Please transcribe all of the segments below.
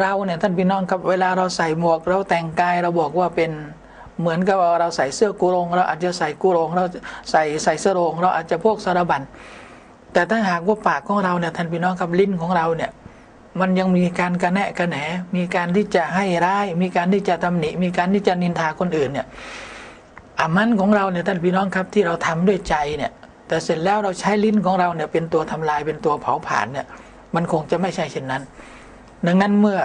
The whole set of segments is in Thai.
เราเนี่ยท่านพี่น้องครับเวลาเราใส่หมวกเราแต่งกายเราบอกว่าเป็นเหมือนกับเราใส่เสื้อกุรงเราอาจจะใส่กุรงเราใส่ใส่เสื้อโรงเราอาจจะพวกสารบันแต่ถ้าหากว่าปากของเราเนี่ยท่านพี่น้องครับลิ้นของเราเนี่ยมันยังมีการกระแนะกระแหนมีการที่จะให้ร้าย มีการที่จะตำหนิ มีการที่จะนินทาคนอื่นเนี่ยอามันของเราเนี่ยท่านพี่น้องครับที่เราทำด้วยใจเนี่ย แต่เสร็จแล้วเราใช้ลิ้นของเราเนี่ยเป็นตัวทำลายเป็นตัวเผาผลาญเนี่ย มันคงจะไม่ใช่เช่นนั้น ดังนั้นเมื่อ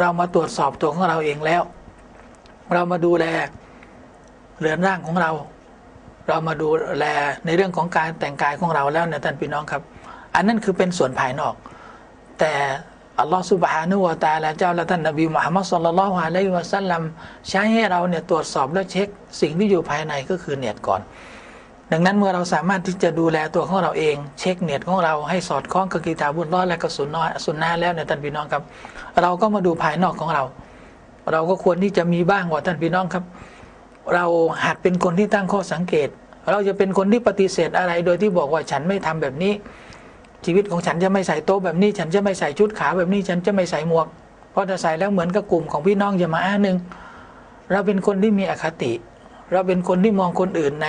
เรามาตรวจสอบตัวของเราเองแล้ว เรามาดูแลเรือนร่างของเรา เรามาดูแลในเรื่องของการแต่งกายของเราแล้วเนี่ยท่านพี่น้องครับ อันนั้นคือเป็นส่วนภายนอก แต่อัลลอฮฺสุบฮานุวะตาและเจ้าและท่านนบีมุฮัมมัดสุลลัลลอฮุอะลัยฮิวะสัลลัมใช้ให้เราเนี่ยตรวจสอบและเช็คสิ่งที่อยู่ภายในก็คือเนียดก่อน ดังนั้นเมื่อเราสามารถที่จะดูแลตัวของเราเอง เช็คเนียดของเราให้สอดคล้องกับกีตาบุญรอดและกระสุนน้อยสุนนาแล้วเนี่ยท่านพี่น้องครับ เราก็มาดูภายนอกของเรา เราก็ควรที่จะมีบ้างว่าท่านพี่น้องครับ เราหัดเป็นคนที่ตั้งข้อสังเกต เราจะเป็นคนที่ปฏิเสธอะไร โดยที่บอกว่าฉันไม่ทำแบบนี้ ชีวิตของฉันจะไม่ใส่โต๊ะแบบนี้ ฉันจะไม่ใส่ชุดขาวแบบนี้ ฉันจะไม่ใส่หมวก เพราะถ้าใส่แล้วเหมือนกับกลุ่มของพี่น้องจะมาอ้าหนึ่งเราเป็นคนที่มีอคติ เราเป็นคนที่มองคนอื่นใน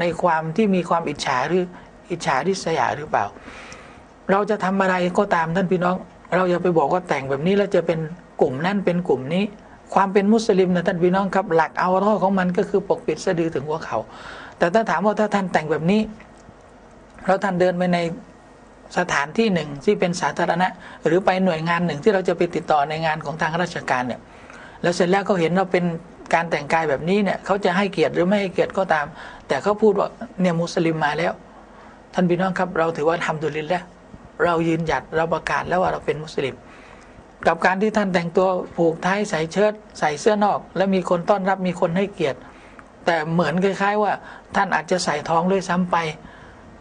ในความที่มีความอิจฉาหรืออิจฉาริษยาหรือเปล่า เราจะทำอะไรก็ตามท่านพี่น้อง เราอย่าไปบอกว่าแต่งแบบนี้แล้วจะเป็นกลุ่มนั่นเป็นกลุ่มนี้ ความเป็นมุสลิมนะท่านพี่น้องครับ หลักเอาร่อของมันก็คือปกปิดสะดือถึงหัวเขา แต่ถ้าถามว่าถ้าท่านแต่งแบบนี้แล้วท่านเดินไปในสถานที่หนึ่งที่เป็นสาธารณะ หรือไปหน่วยงานหนึ่งที่เราจะไปติดต่อในงานของทางราชการเนี่ยแล้วเสร็จแล้วเขาเห็นเราเป็น การแต่งกายแบบนี้เนี่ยเขาจะให้เกียรติหรือไม่ให้เกียรติก็ตาม แต่เขาพูดว่าเนี่ยมุสลิมมาแล้ว ท่านพี่น้องครับ เราถือว่าทำดุลินแล้วเรายืนหยัดเราประกาศแล้วว่าเราเป็นมุสลิม กับการที่ท่านแต่งตัวผูกไทยใส่เชิ้ตใส่เสื้อนอก แล้วมีคนต้อนรับมีคนให้เกียรติ แต่เหมือนคล้าย ๆ ว่า ท่านอาจจะใส่ท้องด้วยซ้ำไป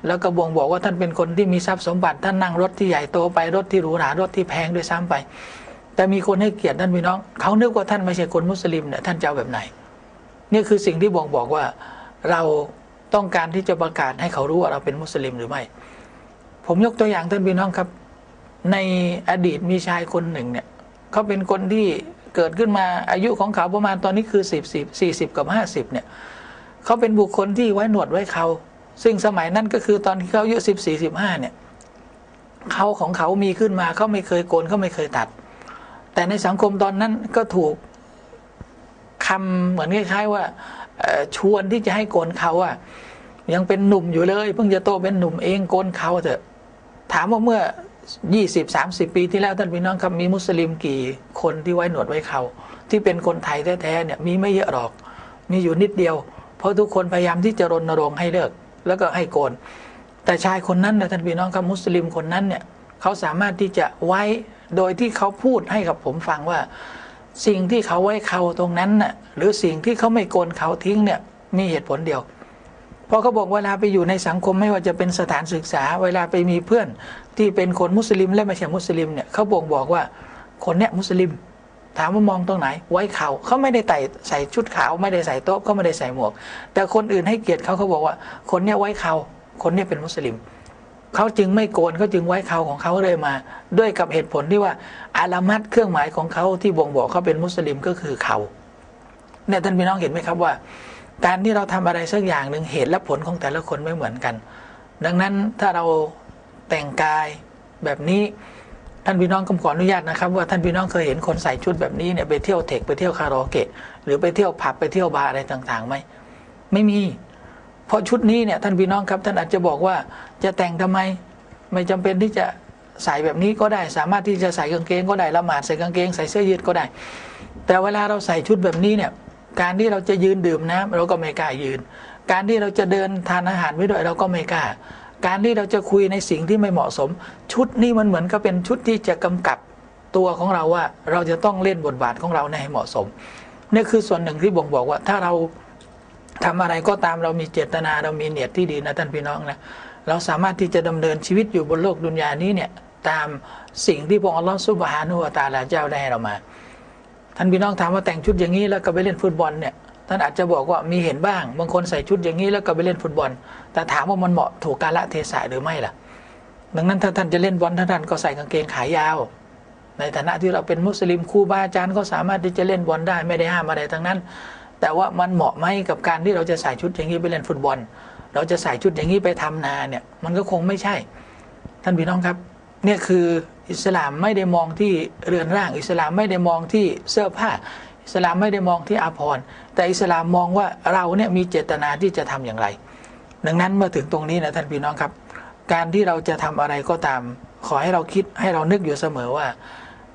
แล้วก็บ่งบอกว่าท่านเป็นคนที่มีทรัพย์สมบัติ ท่านนั่งรถที่ใหญ่โตไปรถที่หรูหรารถที่แพงด้วยซ้ำไป แต่มีคนให้เกียรติท่านพี่น้องเขานึกว่าท่านไม่ใช่คนมุสลิมเนี่ยท่านจะเอาแบบไหน นี่คือสิ่งที่บ่งบอกว่าเราต้องการที่จะประกาศให้เขารู้ว่าเราเป็นมุสลิมหรือไม่ ผมยกตัวอย่างท่านพี่น้องครับ ในอดีตมีชายคนหนึ่งเนี่ยเขาเป็นคนที่เกิดขึ้นมาอายุของเขาประมาณตอนนี้คือสิบสิบสี่สิบกับห้าสิบเนี่ยเขาเป็นบุคคลที่ไว้หนวดไว้เขาซึ่งสมัยนั้นก็คือตอนที่เขาอายุสิบสี่สิบห้าเนี่ยเขาของเขามีขึ้นมาเขาไม่เคยโกนเขาไม่เคยตัด แต่ในสังคมตอนนั้นก็ถูกคำเหมือนคล้ายๆว่าชวนที่จะให้โกนเขาอะ ยังเป็นหนุ่มอยู่เลย เพิ่งจะโตเป็นหนุ่มเองโกนเขาเถอะ ถามว่าเมื่อยี่สิบสามสิบปีที่แล้วท่านพี่น้องครับมีมุสลิมกี่คนที่ไว้หนวดไว้เขาที่เป็นคนไทยแท้ๆเนี่ยมีไม่เยอะหรอก มีอยู่นิดเดียว เพราะทุกคนพยายามที่จะรณรงค์ให้เลิก แล้วก็ให้โกน แต่ชายคนนั้นนะท่านพี่น้องครับมุสลิมคนนั้นเนี่ยเขาสามารถที่จะไว้ โดยที่เขาพูดให้กับผมฟังว่า สิ่งที่เขาไว้เขาตรงนั้นน่ะหรือสิ่งที่เขาไม่โกนเขาทิ้งเนี่ยมีเหตุผลเดียวพราะเขาบอกเวลาไปอยู่ในสังคมไม่ว่าจะเป็นสถานศึกษา เวลาไปมีเพื่อนที่เป็นคนมุสลิมและไม่ใช่มุสลิมเนี่ยเขาบ่งบอกว่าคนเนี้ยมุสลิม ถามว่ามองตรงไหน ไว้เขาเขาไม่ได้ใส่ใส่ชุดขาว ไม่ได้ใส่โต๊ะเขาไม่ได้ใส่หมวก แต่คนอื่นให้เกียรติเขาเขาบอกว่า คนเนี้ยไว้เขาคนเนี้ยเป็นมุสลิม เขาจึงไม่โกนเขาจึงไว้เขาของเขาเลยมา ด้วยกับเหตุผลที่ว่าอาลามัดเครื่องหมายของเขาที่บ่งบอกเขาเป็นมุสลิมก็คือเขาเนี่ยท่านพี่น้องเห็นไหมครับว่า การที่เราทำอะไรสักอย่างหนึ่งเหตุและผลของแต่ละคนไม่เหมือนกัน ดังนั้นถ้าเราแต่งกายแบบนี้ท่านพี่น้องก็ขออนุญาตนะครับ ว่าท่านพี่น้องเคยเห็นคนใส่ชุดแบบนี้เนี่ยไปเที่ยวเทคไปเที่ยวคาราโอเกะหรือไปเที่ยวผับไปเที่ยวบาร์อะไรต่างๆไหมไม่มี เพราะชุดนี้เนี่ยท่านพี่น้องครับท่านอาจจะบอกว่าจะแต่งทำไมไม่จำเป็นที่จะใส่แบบนี้ก็ได้ สามารถที่จะใส่กางเกงก็ได้ละหมาดใส่กางเกงใส่เสื้อยืดก็ได้ แต่เวลาเราใส่ชุดแบบนี้เนี่ยการที่เราจะยืนดื่มน้ำเราก็ไม่กล้ายืน การที่เราจะเดินทานอาหารไว้ด้วยเราก็ไม่กล้า การที่เราจะคุยในสิ่งที่ไม่เหมาะสม ชุดนี้มันเหมือนกับเป็นชุดที่จะกำกับตัวของเราว่า เราจะต้องเล่นบทบาทของเราในให้เหมาะสมนี่คือส่วนหนึ่งที่บ่งบอกว่าถ้าเรา ทำอะไรก็ตามเรามีเจตนาเรามีเนียดที่ดีนะท่านพี่น้องนะเราสามารถที่จะดำเนินชีวิตอยู่บนโลกดุนยานี้เนี่ยตามสิ่งที่พระองค์อัลลอฮฺซุบฮานุวะตาลาเจ้าได้ให้เรามา ท่านพี่น้องถามว่าแต่งชุดอย่างนี้แล้วก็ไปเล่นฟุตบอลเนี่ยท่านอาจจะบอกว่ามีเห็นบ้าง บางคนใส่ชุดอย่างนี้แล้วก็ไปเล่นฟุตบอล แต่ถามว่ามันเหมาะถูกกาละเทศะหรือไม่ล่ะ ดังนั้นถ้าท่านจะเล่นบอลท่านก็ใส่กางเกงขายาว ในฐานะที่เราเป็นมุสลิมครูบาอาจารย์ก็สามารถที่จะเล่นบอลได้ไม่ได้ห้ามอะไรทั้งนั้น แต่ว่ามันเหมาะไหมกับการที่เราจะใส่ชุดอย่างนี้ไปเล่นฟุตบอล เราจะใส่ชุดอย่างนี้ไปทำนาเนี่ย มันก็คงไม่ใช่ ท่านพี่น้องครับ เนี่ยคืออิสลามไม่ได้มองที่เรือนร่าง อิสลามไม่ได้มองที่เสื้อผ้า อิสลามไม่ได้มองที่อาภรณ์แต่อิสลามมองว่าเราเนี่ยมีเจตนาที่จะทำอย่างไร ดังนั้นเมื่อถึงตรงนี้นะท่านพี่น้องครับ การที่เราจะทำอะไรก็ตาม ขอให้เราคิดให้เรานึกอยู่เสมอว่า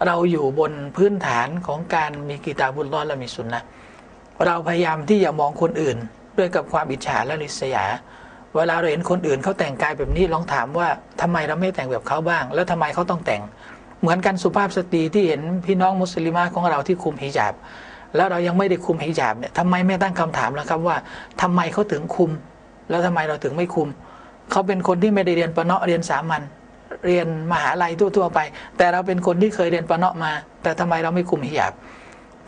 เราอยู่บนพื้นฐานของการมีกีตาบุญรอดและมีสุนนะ เราพยายามที่จะมองคนอื่น ด้วยกับความอิจฉาและริษยา เวลาเราเห็นคนอื่นเขาแต่งกายแบบนี้ลองถามว่าทำไมเราไม่แต่งแบบเขาบ้าง แล้วทำไมเขาต้องแต่ง เหมือนกันสุภาพสตรีที่เห็นพี่น้องมุสลิมาของเราที่คุมฮิญาบ แล้วเรายังไม่ได้คุมฮิญาบเนี่ยทำไมไม่ตั้งคำถามแล้วครับว่าทำไมเขาถึงคุม แล้วทำไมเราถึงไม่คุมเขาเป็นคนที่ไม่ได้เรียนปะเนาะเรียนสามัญเรียนมหาลัยทั่วๆไป แต่เราเป็นคนที่เคยเรียนปะเนาะมา แต่ทำไมเราไม่คุมฮิญาบ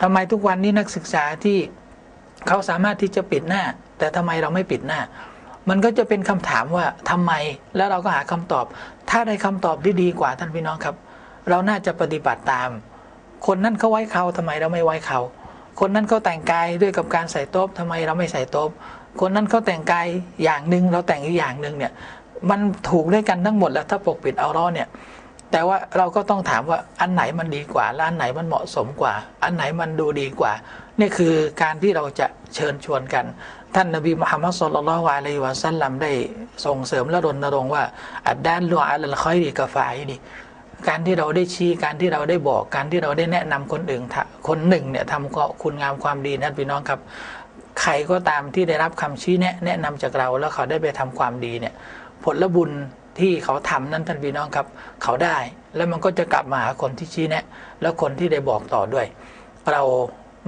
ทำไมทุกวันนี้นักศึกษาที่เขาสามารถที่จะปิดหน้า แต่ทำไมเราไม่ปิดหน้า มันก็จะเป็นคำถามว่าทำไมแล้วเราก็หาคำตอบ ถ้าได้คำตอบที่ดีกว่าท่านพี่น้องครับ เราน่าจะปฏิบัติตาม คนนั้นเขาไว้เขาทำไมเราไม่ไว้เขา คนนั้นเขาแต่งกายด้วยกับการใส่โต๊ะทำไมเราไม่ใส่โต๊ะคนนั้นเขาแต่งกายอย่างหนึ่งเราแต่งอีกอย่างหนึ่งเนี่ยมันถูกด้วยกันทั้งหมดแล้วถ้าปกปิดเอาร้อเนี่ย แต่ว่าเราก็ต้องถามว่าอันไหนมันดีกว่าและอันไหนมันเหมาะสมกว่า อันไหนมันดูดีกว่า นี่คือการที่เราจะเชิญชวนกัน ท่านนบีมุฮัมมัดสุลลัลวะลัยวะสัลลัมได้ส่งเสริมและรณรงค์ว่าอัดด้านลัวอัลคอยดีกาฟายดีการที่เราได้ชี้การที่เราได้บอกการที่เราได้แนะนำคนอื่นคนหนึ่งเนี่ยทำคุณงามความดีนั่นพี่น้องครับ ใครก็ตามที่ได้รับคำชี้แนะแนะนำจากเราแล้วเขาได้ไปทำความดีเนี่ย ผลบุญ ที่เขาทำนั้นท่านพี่น้องครับ เขาได้ แล้วมันก็จะกลับมาหาคนที่ชี้แนะ แล้วคนที่ได้บอกต่อด้วย เรา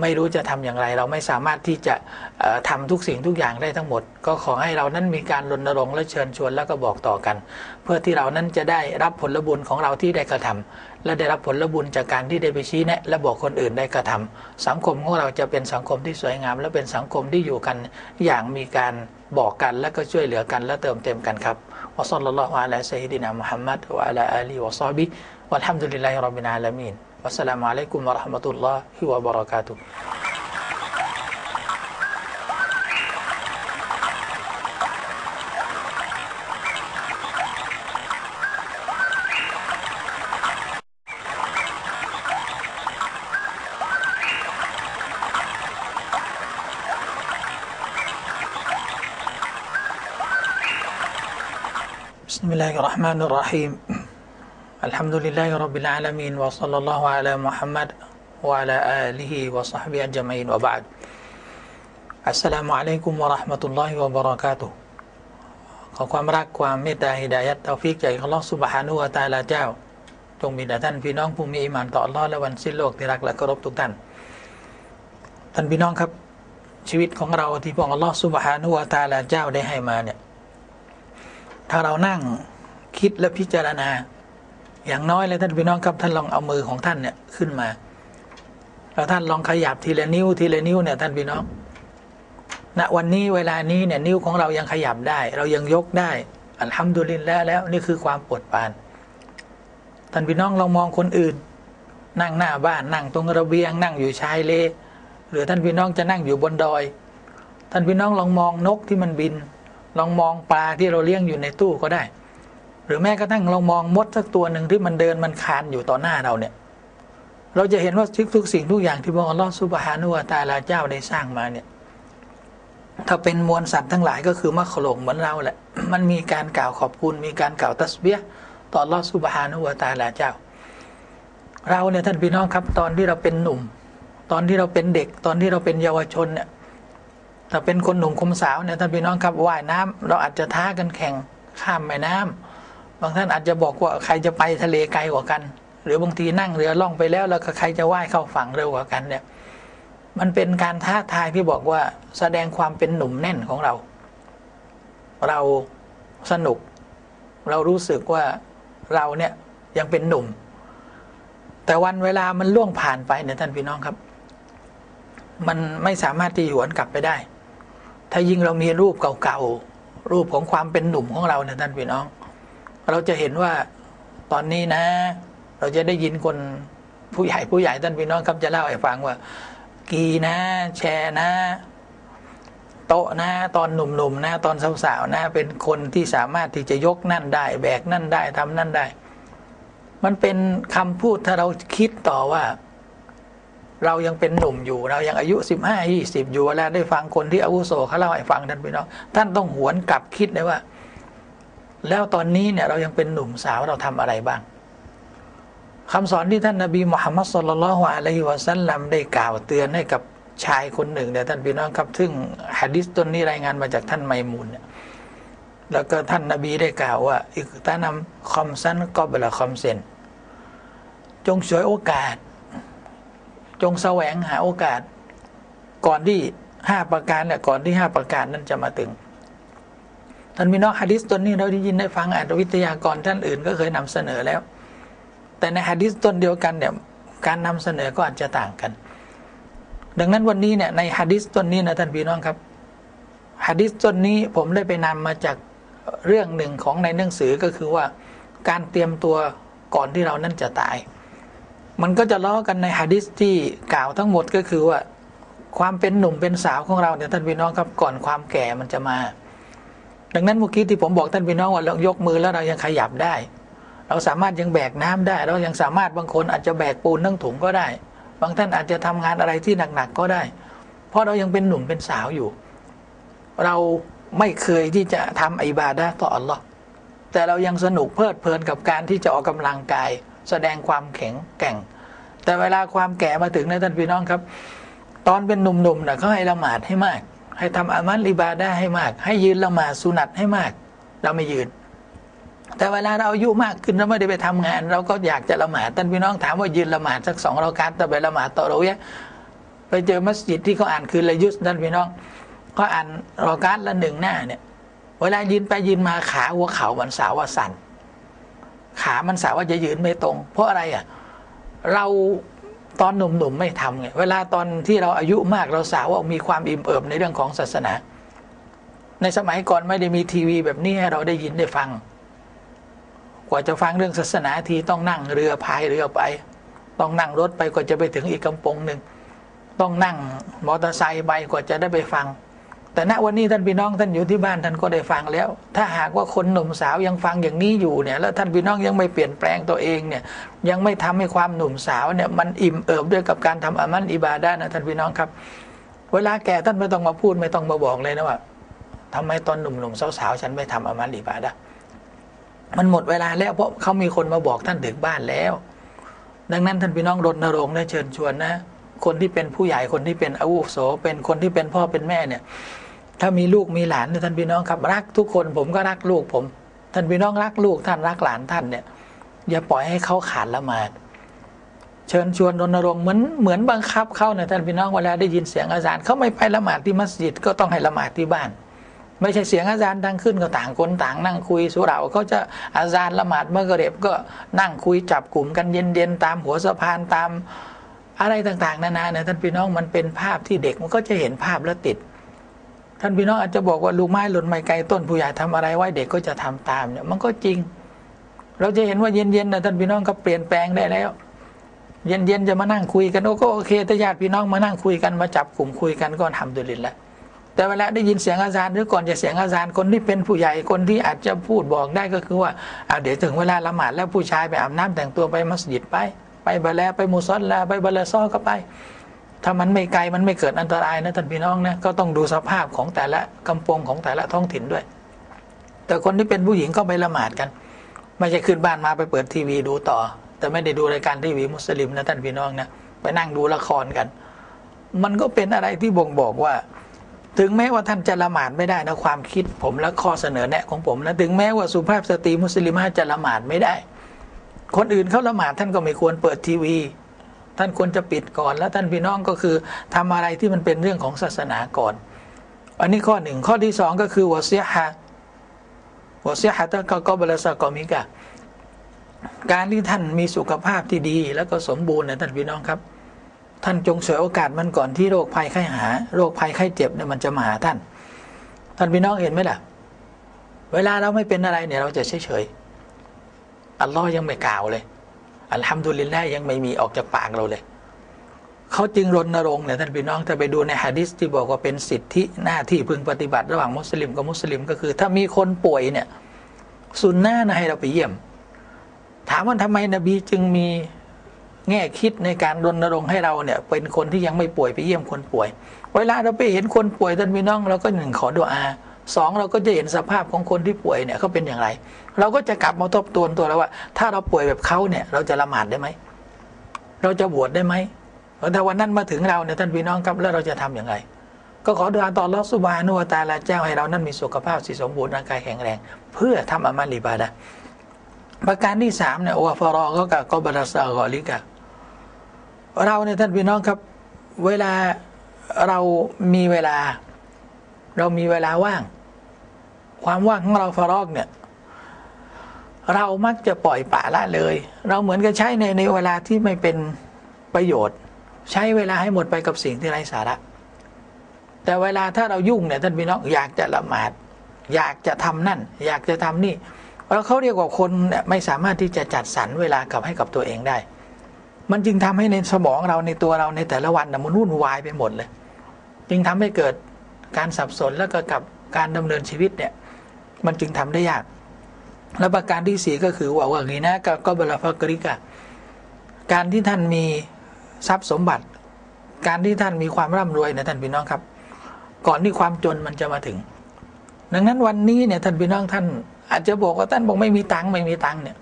ไม่รู้จะทำอย่างไร เราไม่สามารถที่จะทำทุกสิ่งทุกอย่างได้ทั้งหมด ก็ขอให้เรานั้นมีการรณรงค์และเชิญชวนแล้วก็บอกต่อกัน เพื่อที่เรานั้นจะได้รับผลบุญของเราที่ได้กระทำและได้รับผลบุญจากการที่ได้ไปชี้แนะและบอกคนอื่นได้กระทำสังคมของเราจะเป็นสังคมที่สวยงาม และเป็นสังคมที่อยู่กันอย่างมีการบอกกันและก็ช่วยเหลือกันและเติมเต็มกันครับ วะซัลลัลลอฮุอะลัยซัยดิ بسم الله الرحمن الرحيم الحمد لله رب العالمين وصلى الله على محمد وعلى آله وصحبه أجمعين وبعد السلام عليكم ورحمة الله وبركاته ขอความรักความเมตตาฮิดายัตเตาฟิกจากอัลลอฮฺสุบฮานุวะตาลาเจ้า จงมีแด่ท่านพี่น้องผู้มีอิมานต่ออัลลอฮ์และวันสิ้นโลกที่รักและเคารพทุกท่าน ท่านพี่น้องครับ ชีวิตของเราที่พระองค์อัลลอฮฺสุบฮานุวะตาลาเจ้าได้ให้มาเนี่ย ถ้าเรานั่งคิดและพิจารณา อย่างน้อยเลยท่านพี่น้องครับท่านลองเอามือของท่านเนี่ยขึ้นมาแล้วท่านลองขยับทีละนิ้วทีละนิ้วเนี่ยท่านพี่น้องณวันนี้เวลานี้เนี่ยนิ้วของเรายังขยับได้ เรายังยกได้อัลฮัมดุลินแลละแล้วนี่คือความปวดปานท่านพี่น้องลองมองคนอื่น นั่งหน้าบ้านนั่งตรงระเบียง นั่งอยู่ชายเล หรือท่านพี่น้องจะนั่งอยู่บนดอย ท่านพี่น้องลองมองนกที่มันบิน ลองมองปลาที่เราเลี้ยงอยู่ในตู้ก็ได้ หรือแม้กระทั่งเรามองมดสักตัวหนึ่งที่มันเดินมันคานอยู่ต่อหน้าเราเนี่ย เราจะเห็นว่าทุกสิ่งทุกอย่างที่พระองค์อัลลอฮฺสุบฮานุวะตาลาเจ้าได้สร้างมาเนี่ย ถ้าเป็นมวลสัตว์ทั้งหลายก็คือมะขลงเหมือนเราแหละ มันมีการกล่าวขอบคุณ มีการกล่าวตัสเบียต่อลอสุบฮานุวะตาลาเจ้า เราเนี่ยท่านพี่น้องครับตอนที่เราเป็นหนุ่ม ตอนที่เราเป็นเด็ก ตอนที่เราเป็นเยาวชนเนี่ย ถ้าเป็นคนหนุ่มคมสาวเนี่ยท่านพี่น้องครับว่ายน้ำเราอาจจะท้ากันแข่งข้ามแม่น้ำบางท่านอาจจะบอกว่าใครจะไปทะเลไกลกว่ากัน หรือบางทีนั่งเรือล่องไปแล้ว แล้วใครจะว่ายเข้าฝั่งเร็วกว่ากันเนี่ย มันเป็นการท้าทายที่บอกว่าแสดงความเป็นหนุ่มแน่นของเรา เราสนุก เรารู้สึกว่าเราเนี่ยยังเป็นหนุ่ม แต่วันเวลามันล่วงผ่านไปเนี่ยท่านพี่น้องครับ มันไม่สามารถที่หวนกลับไปได้ ถ้ายิ่งเรามีรูปเก่าๆ รูปของความเป็นหนุ่มของเราเนี่ยท่านพี่น้อง เราจะเห็นว่าตอนนี้นะ เราจะได้ยินคนผู้ใหญ่ผู้ใหญ่ท่านพี่น้องครับจะเล่าให้ฟังว่า กีนะ แชร์นะ โต๊ะนะ ตอนหนุ่มๆนะ ตอนสาวๆนะ เป็นคนที่สามารถที่จะยกนั่นได้ แบกนั่นได้ทำนั่นได้ มันเป็นคำพูดถ้าเราคิดต่อว่า เรายังเป็นหนุ่มอยู่เรายังอายุสิบห้ายี่สิบอยู่เวลาได้ฟังคนที่อาวุโสเขาเล่าให้ฟังท่านพี่น้องท่านต้องหวนกลับคิดเลยว่า แล้วตอนนี้เนี่ยเรายังเป็นหนุ่มสาวเราทำอะไรบ้างคำสอนที่ท่านนบีมุฮัมมัดสุลลัลฮวอะลัยฮิวะสัลลัมได้กล่าวเตือนให้กับชายคนหนึ่งเนี่ยท่านพี่น้องครับซึ่งฮะดิษต้นนี้รายงานมาจากท่านไมมูลเนี่ยแล้วก็ท่านนบีได้กล่าวว่า อิกตานำคอมซันก็เบลคอมเซนจงฉวยโอกาส จงแสวงหาโอกาส ก่อนที่ห้าประการเนี่ยก่อนที่ห้าประการนั้นจะมาถึงท่านพี่น้องฮะดิษต้นนี้เราได้ยินได้ฟังอาจวิทยากรท่านอื่นก็เคยนำเสนอแล้ว แต่ในฮะดิษต้นเดียวกันเนี่ยการนำเสนอก็อาจจะต่างกัน ดังนั้นวันนี้เนี่ยในฮะดิษต้นนี้นะท่านพี่น้องครับฮะดิษต้นนี้ผมได้ไปนำมาจากเรื่องหนึ่งของในหนังสือก็คือว่าการเตรียมตัวก่อนที่เรานั้นจะตาย มันก็จะล้อกันในฮะดิษที่กล่าวทั้งหมดก็คือว่า ความเป็นหนุ่มเป็นสาวของเราเนี่ยท่านพี่น้องครับก่อนความแก่มันจะมา ดังนั้นเมื่อกี้ที่ผมบอกท่านพี่น้องว่าเรายกมือแล้วเรายังขยับได้ เราสามารถยังแบกน้ำได้ เรายังสามารถบางคนอาจจะแบกปูนทั้งถุงก็ได้ บางท่านอาจจะทำงานอะไรที่หนักๆก็ได้ เพราะเรายังเป็นหนุ่มเป็นสาวอยู่ เราไม่เคยที่จะทำอิบาดะต่ออัลลอฮ์แต่เรายังสนุกเพลิดเพลินกับการที่จะออกกำลังกาย แสดงความแข็งแกร่ง แต่เวลาความแก่มาถึงนะท่านพี่น้องครับ ตอนเป็นหนุ่มๆนะเขาให้ละหมาดให้มาก ให้ทำอามัลอิบาดะให้มาก ให้ยืนละหมาดสุนัตให้มาก เราไม่ยืน แต่เวลาเราอายุมากขึ้นเราไม่ได้ไปทำงาน เราก็อยากจะละหมาดท่านพี่น้องถามว่ายืนละหมาดสักสองเราการแต่ไปละหมาดต่อเราเนี่ยไปเจอมัสยิดที่เขาอ่านคือละยุสท่านพี่น้องก็อ่านรอการละหนึ่งหน้าเนี่ย เวลายืนไปยืนมาขาหัวเข่ามันสาวว่าสั่น ขามันสาวว่าจะยืนไม่ตรง เพราะอะไรอะเราตอนหนุ่มๆไม่ทำไงเวลาตอนที่เราอายุมากเราสาวว่ามีความอิ่มเอิบในเรื่องของศาสนา ในสมัยก่อนไม่ได้มีทีวีแบบนี้ให้เราได้ยินได้ฟัง กว่าจะฟังเรื่องศาสนาทีต้องนั่งเรือพายเรือไป ต้องนั่งรถไปกว่าจะไปถึงอีกกำปงหนึ่งต้องนั่งมอเตอร์ไซค์ไปกว่าจะได้ไปฟัง แต่ณวันนี้ท่านพี่น้องท่านอยู่ที่บ้านท่านก็ได้ฟังแล้ว ถ้าหากว่าคนหนุ่มสาวยังฟังอย่างนี้อยู่เนี่ยแล้วท่านพี่น้องยังไม่เปลี่ยนแปลงตัวเองเนี่ยยังไม่ทำให้ความหนุ่มสาวเนี่ยมันอิ่มเอิบด้วยกับการทำอามันอิบาดานะท่านพี่น้องครับ เวลาแก่ท่านไม่ต้องมาพูดไม่ต้องมาบอกเลยนะว่าทำไมตอนหนุ่มๆสาวๆฉันไม่ทำอามันอิบาดามันหมดเวลาแล้วเพราะเขามีคนมาบอกท่านถึงบ้านแล้ว ดังนั้นท่านพี่น้องรณรงค์และเชิญชวนนะ คนที่เป็นผู้ใหญ่คนที่เป็นอาวุโสเป็นคนที่เป็นพ่อเป็นแม่เนี่ย ถ้ามีลูกมีหลานเนี่ยท่านพี่น้องครับรักทุกคนผมก็รักลูกผม ท่านพี่น้องรักลูกท่านรักหลานท่านเนี่ยอย่าปล่อยให้เขาขาดละหมาดเชิญชวนรณรงค์เหมือนเหมือนบังคับเขาเนี่ยท่านพี่น้องเวลาได้ยินเสียงอาจารย์เขาไม่ไปละหมาดที่มัสยิดก็ต้องให้ละหมาดที่บ้าน ไม่ใช่เสียงอาจารย์ดังขึ้นก็ต่างคนต่างนั่งคุยสุราเขาจะอาจารย์ละหมาดเมื่อกระเร็บก็นั่งคุยจับกลุ่มกันเย็นๆตามหัวสะพานตามอะไรต่างๆ นานาเนี่ยท่านพี่น้องมันเป็นภาพที่เด็กมันก็จะเห็นภาพแล้วติด ท่านพี่น้องอาจจะบอกว่าลูกไม้หล่นไม่ไกลต้นผู้ใหญ่ทำอะไรไว้เด็กก็จะทำตามเนี่ยมันก็จริง เราจะเห็นว่าเย็นๆนะท่านพี่น้องก็เปลี่ยนแปลงได้แล้ว เย็นๆจะมานั่งคุยกันโอ้ก็โอเคถ้าญาติพี่น้องมานั่งคุยกันมาจับกลุ่มคุยกันก็ทำดุลินแล้วแต่เวลาได้ยินเสียงอาจารย์หรือก่อนจะเสียงอาจารย์คนที่เป็นผู้ใหญ่คนที่อาจจะพูดบอกได้ก็คือว่าเอาเดี๋ยวถึงเวลาละหมาดแล้วผู้ชายไปอาบน้ำแต่งตัวไปมัสยิดไป ไปบาแลไปมุซอลลาไปบาลาซอก็ไป ถ้ามันไม่ไกลมันไม่เกิดอันตรายนะท่านพี่น้องนะก็ต้องดูสภาพของแต่ละกำปงของแต่ละท้องถิ่นด้วย แต่คนที่เป็นผู้หญิงก็ไปละหมาดกัน ไม่ใช่ขึ้นบ้านมาไปเปิดทีวีดูต่อ แต่ไม่ได้ดูรายการทีวีมุสลิมนะท่านพี่น้องนะไปนั่งดูละครกัน มันก็เป็นอะไรที่บ่งบอกว่า ถึงแม้ว่าท่านจะละหมาดไม่ได้นะความคิดผมและข้อเสนอแนะของผมนะถึงแม้ว่าสุภาพสตรีมุสลิมาจะละหมาดไม่ได้ คนอื่นเขาละหมาดท่านก็ไม่ควรเปิดทีวี ท่านควรจะปิดก่อน แล้วท่านพี่น้องก็คือทำอะไรที่มันเป็นเรื่องของศาสนาก่อน อันนี้ข้อหนึ่งข้อที่สองก็คือวอเซียฮะวอเซียฮะตั้งก็บลาสกอมิกะการที่ท่านมีสุขภาพที่ดี แล้วก็สมบูรณ์นะท่านพี่น้องครับ ท่านจงเฉยโอกาสมันก่อนที่โรคภัยไข้หา โรคภัยไข้เจ็บเนี่ยมันจะมาหาท่าน ท่านพี่น้องเห็นไหมล่ะ เวลาเราไม่เป็นอะไรเนี่ยเราจะเฉยเฉยอัลลอฮ์ยังไม่กล่าวเลย อัลฮัมดุลิลละยังไม่มีออกจากปากเราเลย เขาจึงรณรงค์เนี่ยท่านพี่น้องถ้าไปดูในฮะดิษที่บอกว่าเป็นสิทธิหน้าที่พึงปฏิบัติระหว่างมุสลิมกับมุสลิมก็คือ ถ้ามีคนป่วยเนี่ยสุนนะนะให้เราไปเยี่ยม ถามว่าทำไมนบีจึงมีแง่คิดในการรณรงค์ให้เราเนี่ยเป็นคนที่ยังไม่ป่วยไปเยี่ยมคนป่วย เวลาเราไปเห็นคนป่วยท่านพี่น้องเราก็หนึ่งขอดุอาสองเราก็จะเห็นสภาพของคนที่ป่วยเนี่ยเขาเป็นอย่างไร เราก็จะกลับมาทบทวนตัวเราว่า ถ้าเราป่วยแบบเขาเนี่ย เราจะละหมาดได้ไหม เราจะบวชได้ไหมถ้าวันนั้นมาถึงเราเนี่ยท่านพี่น้องครับแล้วเราจะทํำอย่างไร ก็ขอดุอาต่อรอสุบานุวตาลาเจ้าให้เรานั้นมีสุขภาพสิสมบูรณ์ร่างกายแข็งแรง เพื่อทำอามัลิบาดะประการที่สามเนี่ยโอฟารอก็กับกบรัสอกอลิกะเราเนี่ยท่านพี่น้องครับ เวลาเรามีเวลา เรามีเวลาว่าง ความว่างของเราฟารอกเนี่ย เรามักจะปล่อยป่าละเลย เราเหมือนกับใช้ในในเวลาที่ไม่เป็นประโยชน์ ใช้เวลาให้หมดไปกับสิ่งที่ไร้สาระ แต่เวลาถ้าเรายุ่งเนี่ยท่านพี่น้องอยากจะละหมาด อยากจะทำนั่น อยากจะทำนี่แล้วเขาเรียกว่าคนเนี่ยไม่สามารถที่จะจัดสรรเวลากับให้กับตัวเองได้ มันจึงทำให้ในสมองเราในตัวเราในแต่ละวันนะมันวุ่นวายไปหมดเลย จึงทำให้เกิดการสับสนแล้วก็กับการดำเนินชีวิตเนี่ย มันจึงทำได้ยาก และประการที่สี่ก็คือว่าว่างี้นะก็กบลาฟักริกะ การที่ท่านมีทรัพย์สมบัติ การที่ท่านมีความร่ำรวยนะท่านพี่น้องครับ ก่อนที่ความจนมันจะมาถึง ดังนั้นวันนี้เนี่ยท่านพี่น้องท่าน อาจจะบอกว่าท่านบอกไม่มีตังค์ไม่มีตังค์เนี่ย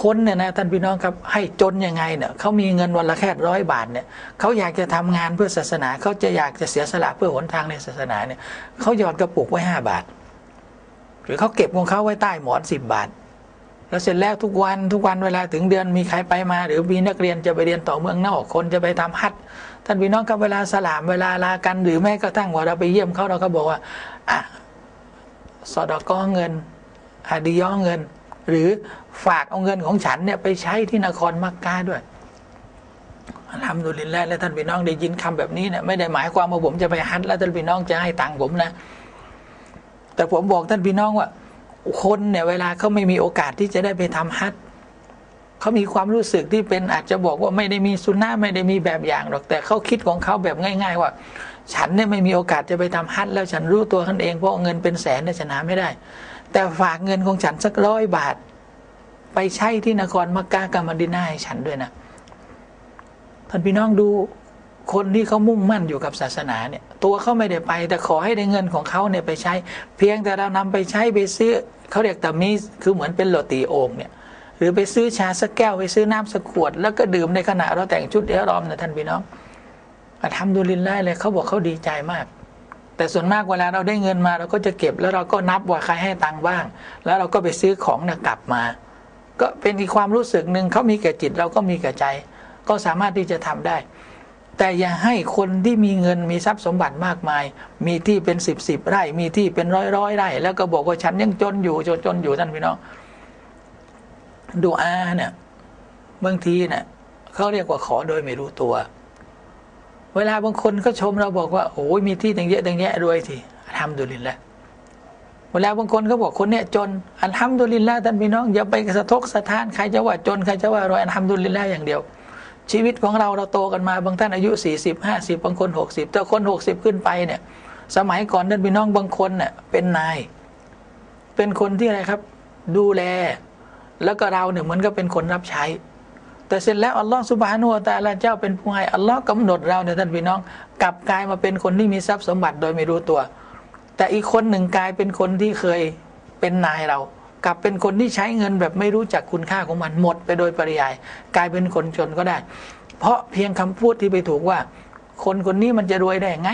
คนเนี่ยนะท่านพี่น้องครับให้จนยังไงเนี่ยเขามีเงินวันละแค่ร้อยบาทเนี่ยเขาอยากจะทำงานเพื่อศาสนาเขาจะอยากจะเสียสละเพื่อหนทางในศาสนาเนี่ยเขาหยอดกระปุกไว้ห้าบาท หรือเขาเก็บของเขาไว้ใต้หมอนสิบบาท แล้วเสร็จแล้วทุกวันทุกวันเวลาถึงเดือนมีใครไปมา หรือมีนักเรียนจะไปเรียนต่อเมืองนอกคนจะไปทำฮัทท่านพี่น้องครับเวลาสลามเวลาลากันหรือแม้กระทั่งว่าเราไปเยี่ยมเขาเราก็บอกว่าอะสอดก้อเงินอาดีย่อเงิน หรือฝากเอาเงินของฉันเนี่ยไปใช้ที่นครมักกะด้วยทำดูลินแรกและท่านพี่น้องได้ยินคำแบบนี้เนี่ยไม่ได้หมายความว่าผมจะไปฮัทแล้วท่านพี่น้องจะให้ตังค์ผมนะ แต่ผมบอกท่านพี่น้องว่า คนเนี่ยเวลาเขาไม่มีโอกาสที่จะได้ไปทำฮัทเขามีความรู้สึกที่เป็นอาจจะบอกว่าไม่ได้มีสุนนะไม่ได้มีแบบอย่างหรอกแต่เขาคิดของเขาแบบง่าย ๆ ว่า ฉันเนี่ยไม่มีโอกาสจะไปทำฮัทแล้วฉันรู้ตัวท่านเองเพราะเงินเป็นแสนเนี่ยฉันหาไม่ได้ แต่ฝากเงินของฉันสักร้อยบาท ไปใช้ที่นครมักกะกับมดินาให้ฉันด้วยนะท่านพี่น้องดู คนที่เขามุ่งมั่นอยู่กับศาสนาเนี่ย ตัวเขาไม่ได้ไป แต่ขอให้ได้เงินของเขาเนี่ยไปใช้ เพียงแต่เรานำไปใช้ไปซื้อเขาเรียกตามีคือเหมือนเป็นโรตีโอ่งเนี่ย หรือไปซื้อชาสักแก้วไปซื้อน้ำสักขวด แล้วก็ดื่มในขณะเราแต่งชุดเอรอมนะท่านพี่น้องทำดูลินไล่เลยเขาบอกเขาดีใจมาก แต่ส่วนมากเวลาเราได้เงินมาเราก็จะเก็บแล้วเราก็นับว่าใครให้ตังค์บ้าง แล้วเราก็ไปซื้อของนี่ยกลับมา ก็เป็นอีกความรู้สึกหนึ่งเขามีแก่จิตเราก็มีแก่ใจ ก็สามารถที่จะทำได้ แต่อย่าให้คนที่มีเงินมีทรัพย์สมบัติมากมาย มีที่เป็นสิบสิบไร่ มีที่เป็นร้อยร้อยไร่ แล้วก็บอกว่าฉันยังจนอยู่จนจนอยู่ท่านพี่น้องดูอาเนี่ยบางทีเนี่ยเขาเรียกว่าขอโดยไม่รู้ตัว เวลาบางคนก็ชมเราบอกว่าโอ้ยมีที่ตั้งเยอะตั้งแยะรวยทีทำดุลินแล้วเวลาบางคนเขาบอกคนเนี้ยจนอันทำดุลินแล้วท่านพี่น้องอย่าไปสะทกสะท้านใครจะว่าจนใครจะว่ารวยอันทำดุลินแล้วอย่างเดียว ชีวิตของเราเราโตกันมาบางท่านอายุสี่สิบห้าสิบบางคนหกสิบแต่คนหกสิบขึ้นไปเนี่ย สมัยก่อนท่านพี่น้องบางคนเนี่ยเป็นนาย เป็นคนที่อะไรครับ ดูแล แล้วก็เราเนี่ยเหมือนกับเป็นคนรับใช้ แต่เสร็จแล้วอัลลอฮฺสุบฮานุวะตาลาเจ้าเป็นผู้ให้อัลลอฮ์กำหนดเราเนี่ยท่านพี่น้อง กลับกลายมาเป็นคนที่มีทรัพย์สมบัติโดยไม่รู้ตัว แต่อีกคนหนึ่งกลายเป็นคนที่เคยเป็นนายเรา กลับเป็นคนที่ใช้เงินแบบไม่รู้จักคุณค่าของมันหมดไปโดยปริยาย กลายเป็นคนจนก็ได้ เพราะเพียงคำพูดที่ไปถูกว่า คนคนนี้มันจะรวยได้ไง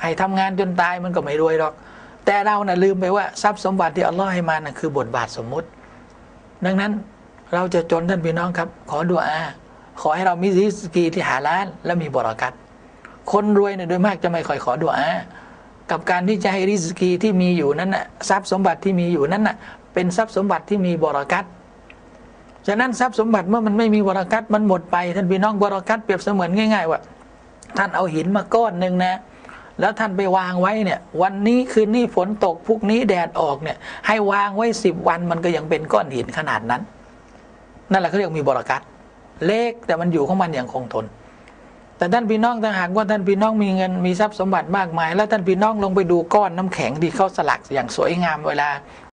ให้ทำงานจนตายมันก็ไม่รวยหรอก แต่เรานะ่ะลืมไปว่าทรัพย์สมบัติที่อัลลอฮ์ให้มานะ่ะคือบทบาทสมมุติ ดังนั้นเราจะจนท่านพี่น้องครับ ขอดุอา ขอให้เรามีริสกีที่หาล้านและมีบรากัดคนรวยเนี่ยโดยมากจะไม่ค่อยขอดุอา กับการที่จะให้ริสกีที่มีอยู่นั้นน่ะทรัพย์สมบัติที่มีอยู่นั้นน่ะเป็นทรัพย์สมบัติที่มีบรากัดฉะนั้นทรัพย์สมบัติเมื่อมันไม่มีบรากัดมันหมดไปท่านพี่น้องบรากัดเปรียบเสมือนง่าย ๆ ว่า ท่านเอาหินมาก้อนหนึ่งนะ แล้วท่านไปวางไว้เนี่ย วันนี้คืนนี้ฝนตกพรุ่งนี้แดดออกเนี่ย ให้วางไว้สิบวันมันก็ยังเป็นก้อนหินขนาดนั้น นั่นแหละเขาเรียกมีบรากัตเล็กแต่มันอยู่ของมันอย่างคงทน แต่ท่านพี่น้องถ้าหากว่าท่านพี่น้องมีเงินมีทรัพย์สมบัติมากมาย แล้วท่านพี่น้องลงไปดูก้อนน้ำแข็งที่เขาสลักอย่างสวยงามเวลา